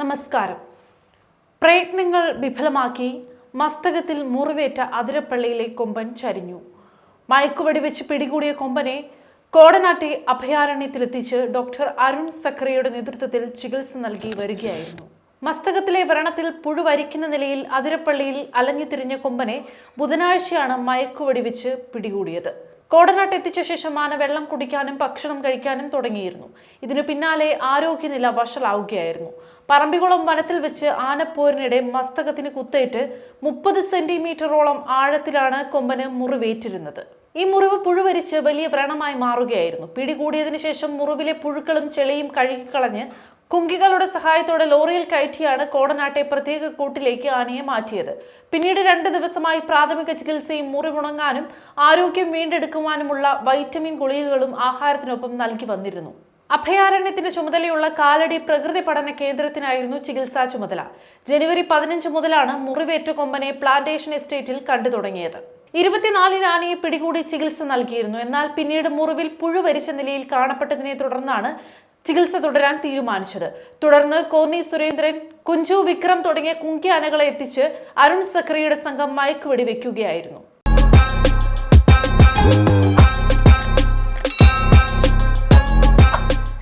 നമസ്കാരം. പ്രയത്നങ്ങൾ വിഫലമാക്കി മസ്തകത്തിൽ മുറിവേറ്റ അതിരപ്പള്ളിയിലെ കൊമ്പൻ ചരിഞ്ഞു. മയക്കുവടി വെച്ച് പിടികൂടിയ കൊമ്പനെ കോടനാട്ടെ അഭയാരണ്യത്തിലെത്തിച്ച് ഡോക്ടർ അരുൺ സഖറിയുടെ നേതൃത്വത്തിൽ ചികിത്സ നൽകി വരികയായിരുന്നു. മസ്തകത്തിലെ വ്രണത്തിൽ പുഴുവരിക്കുന്ന നിലയിൽ അതിരപ്പള്ളിയിൽ അലഞ്ഞു തിരിഞ്ഞ കൊമ്പനെ ബുധനാഴ്ചയാണ് മയക്കുവടി വെച്ച് പിടികൂടിയത്. കോടനാട്ട് എത്തിച്ച ശേഷം ആന വെള്ളം കുടിക്കാനും ഭക്ഷണം കഴിക്കാനും തുടങ്ങിയിരുന്നു. ഇതിനു പിന്നാലെ ആരോഗ്യനില വഷളാവുകയായിരുന്നു. പറമ്പിക്കുളം വനത്തിൽ വെച്ച് ആനപ്പോരിനിടെ മസ്തകത്തിന് കുത്തേറ്റ് മുപ്പത് സെന്റിമീറ്ററോളം ആഴത്തിലാണ് കൊമ്പന് മുറിവേറ്റിരുന്നത്. ഈ മുറിവ് പുഴുവരിച്ച് വലിയ വ്രണമായി മാറുകയായിരുന്നു. പിടികൂടിയതിനു ശേഷം മുറിവിലെ പുഴുക്കളും ചെളിയും കഴുകിക്കളഞ്ഞ് കുങ്കികളുടെ സഹായത്തോടെ ലോറിയിൽ കയറ്റിയാണ് കോടനാട്ടെ പ്രത്യേക കൂട്ടിലേക്ക് ആനയെ മാറ്റിയത്. പിന്നീട് രണ്ട് ദിവസമായി പ്രാഥമിക ചികിത്സയും മുറിവുണങ്ങാനും ആരോഗ്യം വീണ്ടെടുക്കുവാനുമുള്ള വൈറ്റമിൻ ഗുളികകളും ആഹാരത്തിനൊപ്പം നൽകി വന്നിരുന്നു. അഭയാരണ്യത്തിന്റെ ചുമതലയുള്ള കാലടി പ്രകൃതി പഠന കേന്ദ്രത്തിനായിരുന്നു ചികിത്സാ ചുമതല. ജനുവരി പതിനഞ്ച് മുതലാണ് മുറിവേറ്റ കൊമ്പനെ പ്ലാന്റേഷൻ എസ്റ്റേറ്റിൽ കണ്ടു തുടങ്ങിയത്. ഇരുപത്തിനാലിന് ആനയെ പിടികൂടി ചികിത്സ നൽകിയിരുന്നു. എന്നാൽ പിന്നീട് മുറിവിൽ പുഴുവരിച്ച നിലയിൽ കാണപ്പെട്ടതിനെ തുടർന്നാണ് ചികിത്സ തുടരാൻ തീരുമാനിച്ചത്. തുടർന്ന് കോന്നി സുരേന്ദ്രൻ കുഞ്ചു വിക്രം തുടങ്ങിയ കുങ്കി ആനകളെ എത്തിച്ച് അരുൺ സക്രിയുടെ സംഘം മയക്കുവെടി വെക്കുകയായിരുന്നു